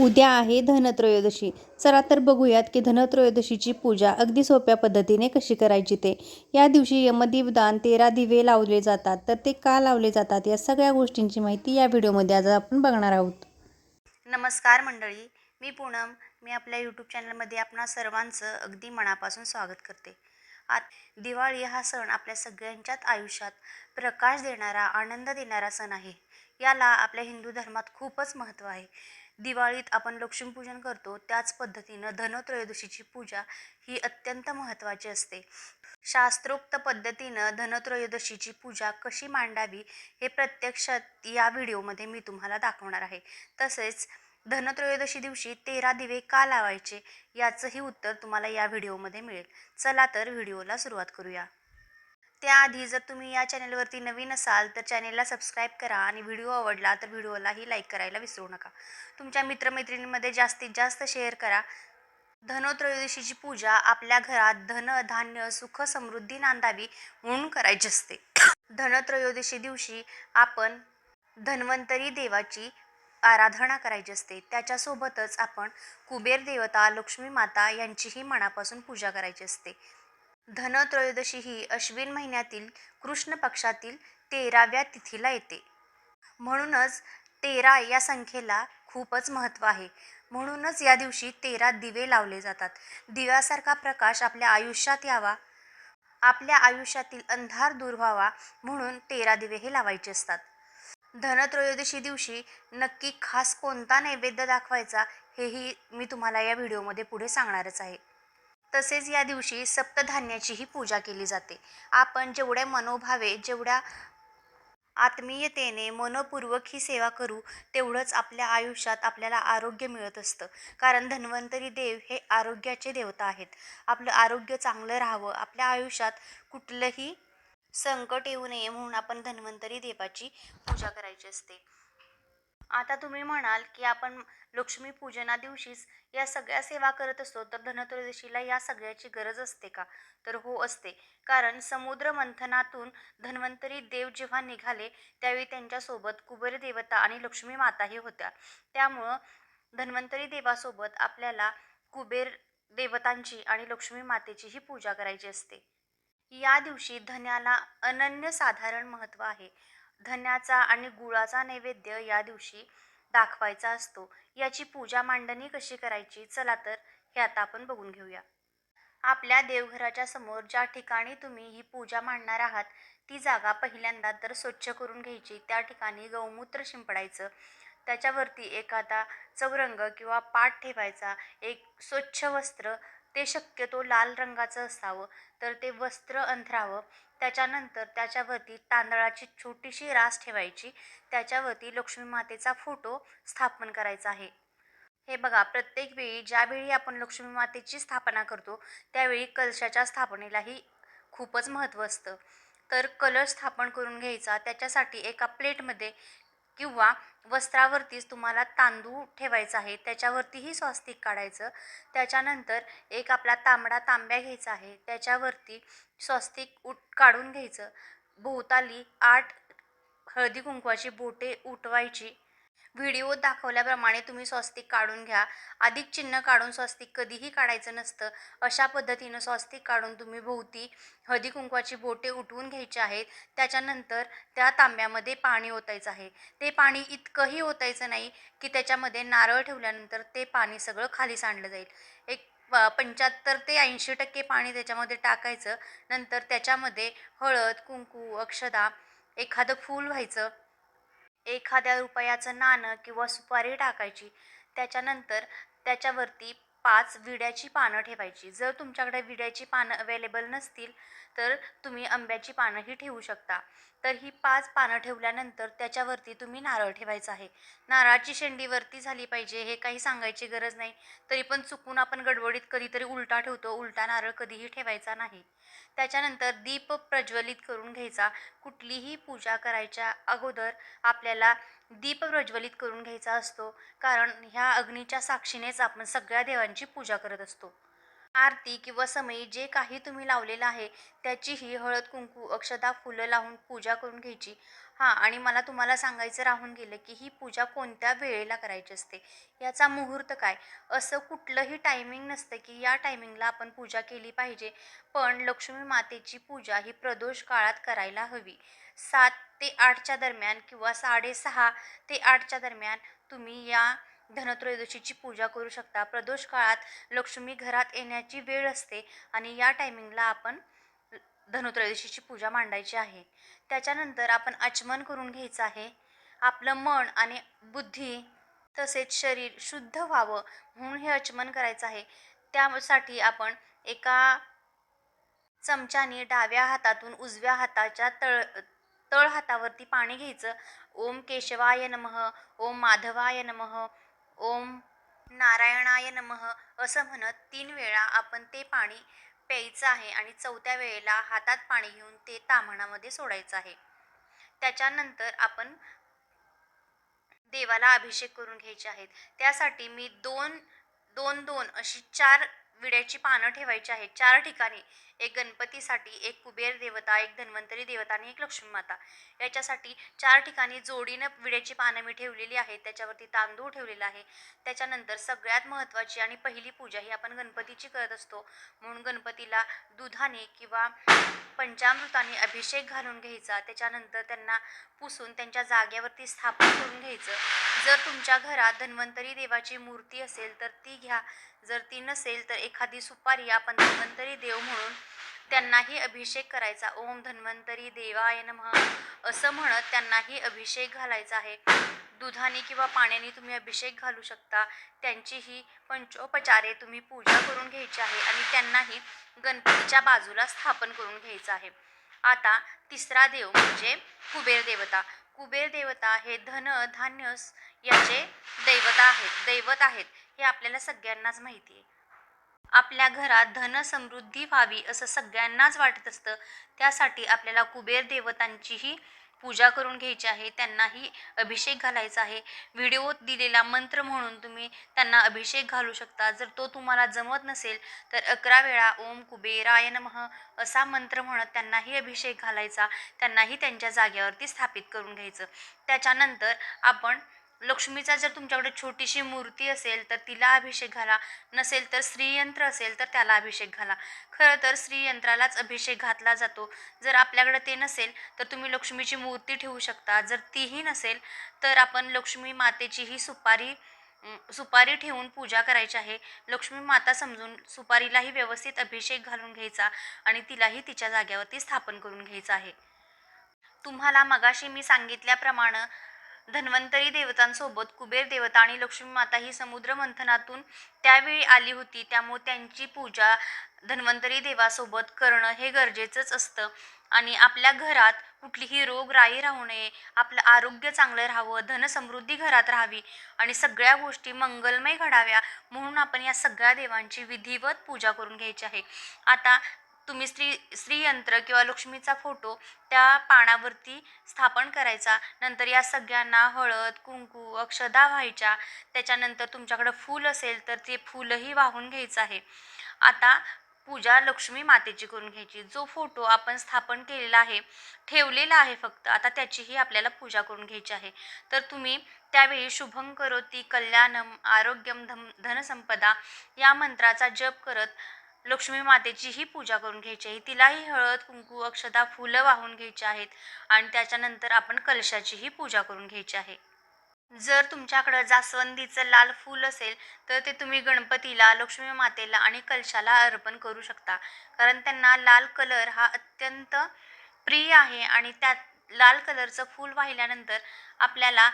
उद्या आहे धनत्रयोदशी. चला तर बघूयात की धनत्रयोदशीची पूजा अगदी सोप्या पद्धतीने कशी करायची ते. या दिवशी यमदीपदान तेरा दिवे लावले जातात. तर ते का लावले जातात या सगळ्या गोष्टींची माहिती या व्हिडिओमध्ये आज आपण बघणार आहोत. नमस्कार मंडळी. मी पूनम. मी आपल्या यूट्यूब चॅनलमध्ये आपणा सर्वांचं अगदी मनापासून स्वागत करते. आत दिवाळी हा सण आपल्या सगळ्यांच्याच आयुष्यात प्रकाश देणारा आनंद देणारा सण आहे. याला आपल्या हिंदू धर्मात खूपच महत्त्व आहे. दिवाळीत आपण लक्ष्मीपूजन करतो त्याच पद्धतीनं धनत्रयोदशीची पूजा ही अत्यंत महत्त्वाची असते. शास्त्रोक्त पद्धतीनं धनत्रयोदशीची पूजा कशी मांडावी हे प्रत्यक्षात या व्हिडिओमध्ये मी तुम्हाला दाखवणार आहे. तसेच धनत्रयोदशी दिवशी तेरा दिवे का लावायचे याचंही उत्तर तुम्हाला या व्हिडिओमध्ये मिळेल. चला तर व्हिडिओला सुरुवात करूया. त्याआधी जर तुम्ही या चॅनलवरती नवीन असाल तर चॅनेलला सबस्क्राईब करा आणि व्हिडिओ आवडला तर व्हिडिओलाही लाईक करायला विसरू नका. तुमच्या मित्रमैत्रिणींमध्ये जास्तीत जास्त शेअर करा. धनोत्रयोदशीची पूजा आपल्या घरात धन धान्य सुख समृद्धी नांदावी म्हणून करायची असते. धनत्रयोदशी दिवशी आपण धन्वंतरी देवाची आराधना करायची असते. त्याच्यासोबतच आपण कुबेर देवता लक्ष्मी माता यांचीही मनापासून पूजा करायची असते. धनत्रयोदशी ही अश्विन महिन्यातील कृष्ण पक्षातील तेराव्या तिथीला येते. म्हणूनच तेरा या संख्येला खूपच महत्त्व आहे. म्हणूनच या दिवशी तेरा दिवे लावले जातात. दिव्यासारखा प्रकाश आपल्या आयुष्यात यावा आपल्या आयुष्यातील अंधार दूर व्हावा म्हणून तेरा दिवे हे लावायचे असतात. धनत्रयोदशी दिवशी नक्की खास कोणता नैवेद्य दाखवायचा हेही मी तुम्हाला या व्हिडिओमध्ये पुढे सांगणारच आहे. तसेच या दिवशी सप्तधान्याचीही पूजा केली जाते. आपण जेवढ्या मनोभावे जेवढ्या आत्मीयतेने मनपूर्वक ही सेवा करू तेवढंच आपल्या आयुष्यात आपल्याला आरोग्य मिळत असतं. कारण धन्वंतरी देव हे आरोग्याचे देवता आहेत. आपलं आरोग्य चांगलं राहावं आपल्या आयुष्यात कुठलंही संकट येऊ नये म्हणून आपण धन्वंतरी देवाची पूजा करायची असते. आता तुम्ही म्हणाल की आपण लक्ष्मी पूजना दिवशीच या सगळ्या सेवा करत असतो तर धनत्रयोदशीला या सगळ्याची गरज असते का? तर हो असते. कारण समुद्र मंथनातून धन्वंतरी देव जेव्हा निघाले त्यावेळी त्यांच्यासोबत कुबेर देवता आणि लक्ष्मी माताही होत्या. त्यामुळं धन्वंतरी देवासोबत आपल्याला कुबेर देवतांची आणि लक्ष्मी मातेचीही पूजा करायची असते. या दिवशी धन्याला अनन्यसाधारण महत्त्व आहे. धन्याचा आणि गुळाचा नैवेद्य या दिवशी दाखवायचा असतो. याची पूजा मांडणी कशी करायची? चला तर हे आता आपण बघून घेऊया. आपल्या देवघराच्या समोर ज्या ठिकाणी तुम्ही ही पूजा मांडणार आहात ती जागा पहिल्यांदा तर स्वच्छ करून घ्यायची. त्या ठिकाणी गौमूत्र शिंपडायचं. त्याच्यावरती एखादा चौरंग किंवा पाट ठेवायचा. एक स्वच्छ वस्त्र ते शक्यतो लाल रंगाचं असावं. तर ते वस्त्र अंथरावं. त्याच्यानंतर त्याच्यावरती तांदळाची छोटीशी रास ठेवायची. त्याच्यावरती लक्ष्मी मातेचा फोटो स्थापन करायचा आहे. हे बघा प्रत्येक वेळी ज्यावेळी आपण लक्ष्मी मातेची स्थापना करतो त्यावेळी कलशाच्या स्थापनेलाही खूपच महत्त्व असतं. तर कलश स्थापन करून घ्यायचा त्याच्यासाठी एका प्लेटमध्ये किंवा वस्त्रावरतीच तुम्हाला तांदूळ ठेवायचा आहे त्याच्यावरतीही स्वस्तिक काढायचं. त्याच्यानंतर एक आपला तांबडा तांब्या घ्यायचा आहे त्याच्यावरती स्वस्तिक उट काढून घ्यायचं. भोवताली आठ हळदी कुंकवाची बोटे उठवायची. व्हिडिओ दाखवल्याप्रमाणे तुम्ही स्वस्तिक काढून घ्या. अधिक चिन्ह काढून स्वस्तिक कधीही काढायचं नसतं. अशा पद्धतीनं स्वस्तिक काढून तुम्ही भोवती हळदी कुंकवाची बोटे उठवून घ्यायची आहेत. त्याच्यानंतर त्या तांब्यामध्ये पाणी ओतायचं आहे. ते पाणी इतकंही ओतायचं नाही की त्याच्यामध्ये नारळ ठेवल्यानंतर ते पाणी सगळं खाली सांडलं जाईल. एक पंच्याहत्तर ते ऐंशी टक्के पाणी त्याच्यामध्ये टाकायचं. नंतर त्याच्यामध्ये हळद कुंकू अक्षदा एखादं फूल व्हायचं. एखाद्या रुपयाचं नाणं किंवा सुपारी टाकायची. त्याच्यानंतर त्याच्यावरती पाच विड्याची पानं ठेवायची. जर तुमच्याकडे विड्याची पानं अवेलेबल नसतील तर तुम्ही आंब्याची पानंही ठेवू शकता. तर ही पाच पानं ठेवल्यानंतर त्याच्यावरती तुम्ही नारळ ठेवायचा आहे. नारळाची शेंडीवरती झाली पाहिजे हे काही सांगायची गरज नाही. तरी पण चुकून आपण गडबडीत कधीतरी उलटा ठेवतो उलटा नारळ कधीही ठेवायचा नाही. त्याच्यानंतर दीप प्रज्वलित करून घ्यायचा. कुठलीही पूजा करायच्या अगोदर आपल्याला दीप प्रज्वलित करून घ्यायचा असतो. कारण ह्या अग्नीच्या साक्षीनेच आपण सगळ्या देवांची पूजा करत असतो. आरती किंवा समयी जे काही तुम्ही लावलेलं आहे त्याचीही हळद कुंकू अक्षदा फुलं लावून पूजा करून घ्यायची. हां आणि मला तुम्हाला सांगायचं राहून गेलं की ही पूजा कोणत्या वेळेला करायची असते? याचा मुहूर्त काय? असं कुठलंही टायमिंग नसतं की या टायमिंगला आपण पूजा केली पाहिजे. पण लक्ष्मी मातेची पूजा ही प्रदोष काळात करायला हवी. सात ते आठच्या दरम्यान किंवा साडेसहा ते आठच्या दरम्यान तुम्ही या धनत्रयोदशीची पूजा करू शकता. प्रदोष काळात लक्ष्मी घरात येण्याची वेळ असते आणि या टायमिंगला आपण धनुत्रयोदशीची पूजा मांडायची आहे. त्याच्यानंतर आपण आचमन करून घ्यायचं आहे. आपलं मन आणि बुद्धी तसेच शरीर शुद्ध व्हावं म्हणून हे आचमन करायचं आहे. त्यासाठी आपण एका चमच्याने डाव्या हातातून उजव्या हाताच्या तळ तळ हातावरती पाणी घ्यायचं. ओम केशवाय नमः ओम माधवाय नमः ओम नारायणाय नमः असं म्हणत तीन वेळा आपण ते पाणी प्यायचं आहे आणि चौथ्या वेळेला हातात पाणी घेऊन ते ताम्हणामध्ये सोडायचं आहे. त्याच्यानंतर आपण देवाला अभिषेक करून घ्यायचे आहेत. त्यासाठी मी दोन दोन दोन अशी चार विड्याची पानं ठेवायची आहेत. चार ठिकाणी एक गणपतीसाठी एक कुबेर देवता एक धन्वंतरी देवता आणि एक लक्ष्मी माता. याच्यासाठी चार ठिकाणी जोडीनं विड्याची पानं मी ठेवलेली आहेत. त्याच्यावरती तांदूळ ठेवलेला आहे. त्याच्यानंतर सगळ्यात महत्त्वाची आणि पहिली पूजा ही आपण गणपतीची करत असतो. म्हणून गणपतीला दुधाने किंवा पंचामृताने अभिषेक घालून घ्यायचा. त्याच्यानंतर त्यांना पुसून त्यांच्या जागेवरती स्थापन करून घ्यायचं. जर तुमच्या घरात धन्वंतरी देवाची मूर्ती असेल तर ती घ्या. जर ती नसेल तर एखादी सुपारी आपण धन्वंतरी देव म्हणून त्यांनाही अभिषेक करायचा. ओम धन्वंतरी देवाय नमः असं म्हणत त्यांनाही अभिषेक घालायचा आहे. दुधाने किंवा पाण्याने तुम्ही अभिषेक घालू शकता. त्यांचीही पंचोपचारे तुम्ही पूजा करून घ्यायची आहे आणि त्यांनाही गणपतीच्या बाजूला स्थापन करून घ्यायचं आहे. आता तिसरा देव म्हणजे कुबेर देवता. कुबेर देवता हे धन धान्य याचे दैवता आहेत. दैवत आहेत. हे आपल्याला सगळ्यांनाच माहिती आहे. आपल्या घरात धन समृद्धी व्हावी असं सगळ्यांनाच वाटत असतं. त्यासाठी आपल्याला कुबेर देवतांचीही पूजा करून घ्यायची आहे. त्यांनाही अभिषेक घालायचा आहे. व्हिडिओत दिलेला मंत्र म्हणून तुम्ही त्यांना अभिषेक घालू शकता. जर तो तुम्हाला जमत नसेल तर अकरा वेळा ओम कुबेराय नमः असा मंत्र म्हणत त्यांनाही अभिषेक घालायचा. त्यांनाही त्यांच्या जागेवरती स्थापित करून घ्यायचं. त्याच्यानंतर आपण लक्ष्मीचा जर तुमच्याकडे छोटीशी मूर्ती असेल तर तिला अभिषेक घाला. नसेल तर श्रीयंत्र असेल तर त्याला अभिषेक घाला. खरं तर श्रीयंत्रालाच अभिषेक घातला जातो. जर आपल्याकडे ते नसेल तर तुम्ही लक्ष्मीची मूर्ती ठेवू शकता. जर तीही नसेल तर आपण लक्ष्मी मातेचीही सुपारी सुपारी ठेवून पूजा करायची आहे. लक्ष्मी माता समजून सुपारीलाही व्यवस्थित अभिषेक घालून घ्यायचा आणि तिलाही तिच्या जाग्यावरती स्थापन करून घ्यायचं आहे. तुम्हाला मगाशी मी सांगितल्याप्रमाणे धन्वंतरी देवतांसोबत कुबेर देवता आणि लक्ष्मी माता ही समुद्र मंथनातून त्यावेळी आली होती. त्यामुळे त्यांची पूजा धन्वंतरी देवासोबत करणं हे गरजेचंच असतं. आणि आपल्या घरात कुठलीही रोगराई राहू नये. आपलं आरोग्य चांगलं राहावं. धनसमृद्धी घरात राहावी. आणि सगळ्या गोष्टी मंगलमय घडाव्या. म्हणून आपण या सगळ्या देवांची विधिवत पूजा करून घ्यायची आहे. आता तुम्ही स्त्री श्रीयंत्र किंवा लक्ष्मीचा फोटो त्या पानावरती स्थापन करायचा. नंतर या सगळ्यांना हळद कुंकू अक्षदा व्हायच्या. त्याच्यानंतर तुमच्याकडं फूल असेल तर ते फूलही वाहून घ्यायचं आहे. आता पूजा लक्ष्मी मातेची करून घ्यायची. जो फोटो आपण स्थापन केलेला आहे ठेवलेला आहे फक्त आता त्याचीही आपल्याला पूजा करून घ्यायची आहे. तर तुम्ही त्यावेळी शुभं करोती कल्याणम आरोग्यम धम धनसंपदा या मंत्राचा जप करत लक्ष्मी मातेचीही पूजा करून घ्यायची आहे. तिलाही हळद कुंकू अक्षदा फुलं वाहून घ्यायची आहेत आणि त्याच्यानंतर आपण कलशाचीही पूजा करून घ्यायची आहे. जर तुमच्याकडं जास्वंदीचं लाल फूल असेल तर ते तुम्ही गणपतीला लक्ष्मी मातेला आणि कलशाला अर्पण करू शकता. कारण त्यांना लाल कलर हा अत्यंत प्रिय आहे आणि त्यात लाल कलरचं फूल वाहिल्यानंतर आपल्याला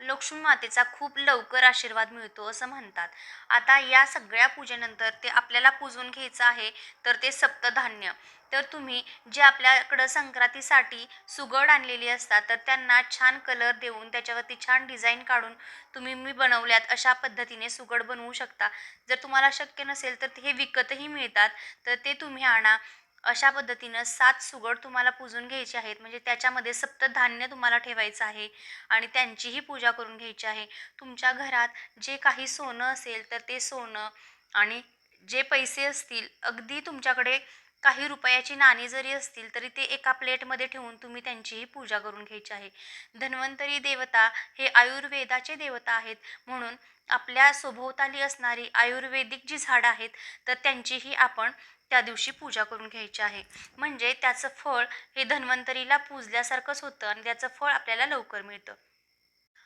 लक्ष्मी मातेचा खूप लवकर आशीर्वाद मिळतो असं म्हणतात. आता या सगळ्या पूजेनंतर ते आपल्याला पूजून घ्यायचं आहे तर ते सप्तधान्य. तर तुम्ही जे आपल्याकडं संक्रांतीसाठी सुगड आणलेली असतात तर त्यांना छान कलर देऊन त्याच्यावरती छान डिझाईन काढून तुम्ही मी बनवल्यात अशा पद्धतीने सुगड बनवू शकता. जर तुम्हाला शक्य नसेल तर हे विकतही मिळतात तर ते तुम्ही आणा. अशा पद्धतीनं सात सुगड तुम्हाला पूजून घ्यायचे आहेत. म्हणजे त्याच्यामध्ये सप्तधान्य तुम्हाला ठेवायचं आहे आणि त्यांचीही पूजा करून घ्यायची आहे. तुमच्या घरात जे काही सोनं असेल तर ते सोनं आणि जे पैसे असतील अगदी तुमच्याकडे काही रुपयाची नाणी जरी असतील तरी ते एका प्लेटमध्ये ठेवून तुम्ही त्यांचीही पूजा करून घ्यायची आहे. धन्वंतरी देवता हे आयुर्वेदाचे देवता आहेत. म्हणून आपल्या सभोवताली असणारी आयुर्वेदिक जी झाडं आहेत तर त्यांचीही आपण त्या दिवशी पूजा करून घ्यायची आहे. म्हणजे त्याचं फळ हे धन्वंतरीला पूजल्यासारखंच होतं आणि त्याचं फळ आपल्याला लवकर मिळतं.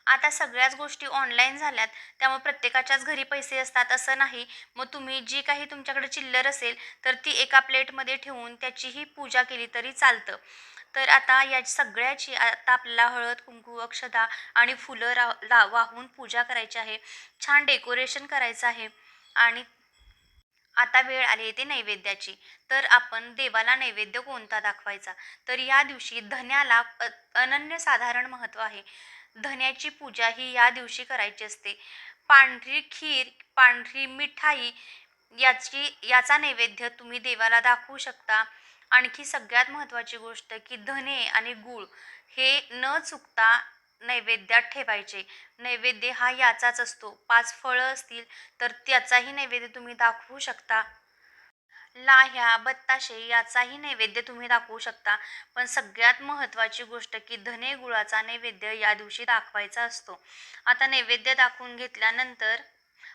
आता सगळ्याच गोष्टी ऑनलाईन झाल्यात. त्यामुळे प्रत्येकाच्याच घरी पैसे असतात असं नाही. मग तुम्ही जी काही तुमच्याकडे चिल्लर असेल तर ती एका प्लेटमध्ये ठेवून त्याचीही पूजा केली तरी चालतं. तर आता या सगळ्याची आता आपल्याला हळद कुंकू अक्षदा आणि फुलं रा ला वाहून पूजा करायची आहे. छान डेकोरेशन करायचं आहे. आणि आता वेळ आली येते ते नैवेद्याची. तर आपण देवाला नैवेद्य कोणता दाखवायचा? तर या दिवशी धन्याला अ- अनन्यसाधारण महत्त्व आहे. धन्याची पूजा ही या दिवशी करायची असते. पांढरी खीर पांढरी मिठाई याची याचा नैवेद्य तुम्ही देवाला दाखवू शकता. आणखी सगळ्यात महत्त्वाची गोष्ट की धने आणि गूळ हे न चुकता नैवेद्यात ठेवायचे. नैवेद्य हा याचाच असतो. पाच फळं असतील तर त्याचाही नैवेद्य तुम्ही दाखवू शकता. लाह्या बत्ताशे याचाही नैवेद्य तुम्ही दाखवू शकता. पण सगळ्यात महत्त्वाची गोष्ट की धने गुळाचा नैवेद्य या दिवशी दाखवायचा असतो. आता नैवेद्य दाखवून घेतल्यानंतर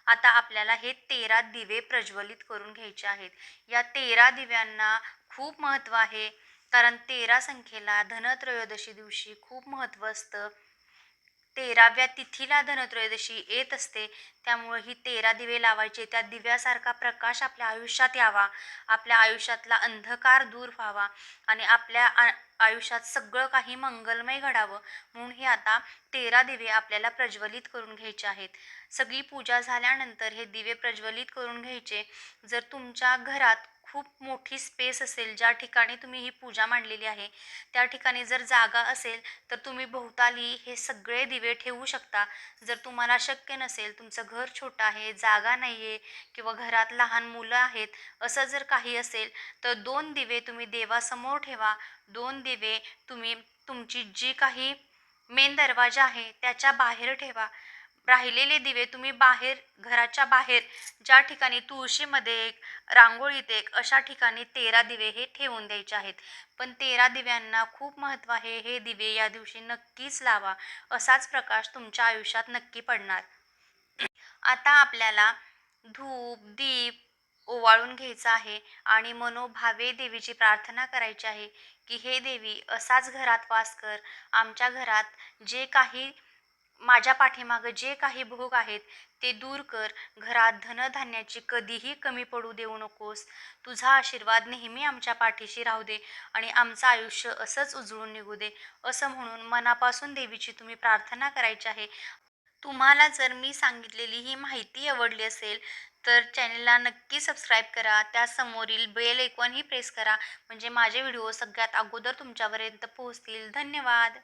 आता आपल्याला हे तेरा दिवे प्रज्वलित करून घ्यायचे आहेत. या तेरा दिव्यांना खूप महत्त्व आहे. कारण तेरा संख्येला धनत्रयोदशी दिवशी खूप महत्त्व असतं. तेराव्या तिथीला धनत्रयोदशी येत असते. त्यामुळे ही तेरा दिवे लावायचे. त्या दिव्यासारखा प्रकाश आपल्या आयुष्यात यावा. आपल्या आयुष्यातला अंधकार दूर व्हावा. आणि आपल्या आ- आयुष्यात सगळं काही मंगलमय घडावं म्हणून हे आता तेरा दिवे आपल्याला प्रज्वलित करून घ्यायचे आहेत. सगळी पूजा झाल्यानंतर हे दिवे प्रज्वलित करून घ्यायचे. जर तुमच्या घरात खूप मोठी स्पेस असेल ज्या ठिकाणी तुम्ही ही पूजा मांडलेली आहे त्या ठिकाणी जर जागा असेल तर तुम्ही भोवताली हे सगळे दिवे ठेवू शकता. जर तुम्हाला शक्य नसेल तुमचं घर छोटं आहे जागा नाही आहे किंवा घरात लहान मुलं आहेत असं जर काही असेल तर दोन दिवे तुम्ही देवासमोर ठेवा. दोन दिवे तुम्ही तुमची जी काही मेन दरवाजा आहे त्याच्या बाहेर ठेवा. राहिलेले दिवे तुम्ही बाहेर घराच्या बाहेर ज्या ठिकाणी तुळशीमध्ये एक रांगोळीत एक अशा ठिकाणी तेरा दिवे हे ठेवून द्यायचे आहेत. पण तेरा दिव्यांना खूप महत्त्व आहे हे दिवे या दिवशी नक्कीच लावा असाच प्रकाश तुमच्या आयुष्यात नक्की पडणार. आता आपल्याला धूप दीप ओवाळून घ्यायचं आहे आणि मनोभावे देवीची प्रार्थना करायची आहे की हे देवी असाच घरात वास कर. आमच्या घरात जे काही माझ्या पाठीमागं जे काही भोग आहेत ते दूर कर. घरात धनधान्याची कधीही कमी पडू देऊ नकोस. तुझा आशीर्वाद नेहमी आमच्या पाठीशी राहू दे आणि आमचं आयुष्य असंच उजळून निघू दे. असं म्हणून मनापासून देवीची तुम्ही प्रार्थना करायची आहे. तुम्हाला जर मी सांगितलेली ही माहिती आवडली असेल तर चॅनलला नक्की सबस्क्राईब करा. त्यासमोरील बेल ऐकॉनही प्रेस करा. म्हणजे माझे व्हिडिओ सगळ्यात अगोदर तुमच्यापर्यंत पोहोचतील. धन्यवाद.